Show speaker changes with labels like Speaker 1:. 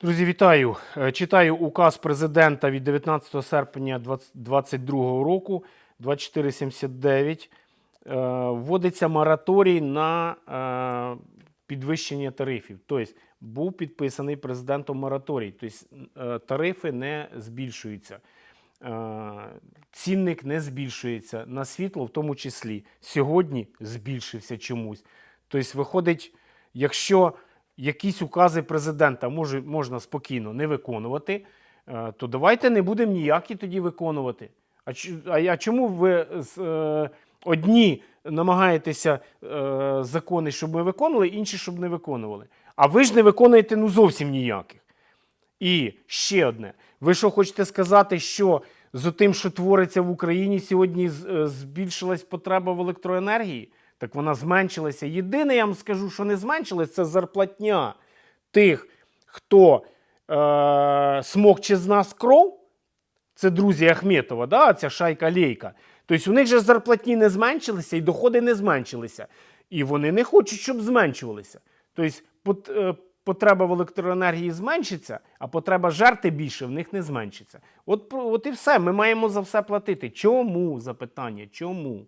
Speaker 1: Друзі, вітаю. Е, Читаю указ президента від 19 серпня 2022 року 2479. Е, Вводиться мораторій на е, підвищення тарифів. Тобто був підписаний президентом мораторій. Тобто тарифи не збільшуються. Цінник не збільшується на світло, в тому числі. Сьогодні збільшився чомусь. Тобто, виходить, якщо якісь укази президента може, можна спокійно не виконувати, е, то давайте не будемо ніякі тоді виконувати. А, а, чому ви е, одні намагаєтеся е, закони, щоб ми виконували, інші, щоб не виконували? А ви ж не виконуєте ну зовсім ніяких. І ще одне. Ви що хочете сказати, що з тим, що твориться в Україні, сьогодні збільшилась потреба в електроенергії? Так вона зменшилася. Єдине, я вам скажу, що не зменшилась, це зарплатня тих, хто е- смокче з нас кров. Це друзі Ахметова, да, ця шайка лейка. Тобто у них же зарплатні не зменшилися і доходи не зменшилися. І вони не хочуть, щоб зменшувалися. Тобто е, потреба в електроенергії зменшиться, а потреба жерти більше в них не зменшиться. От, от і все. Ми маємо за все платити. Чому? Запитання. Чому?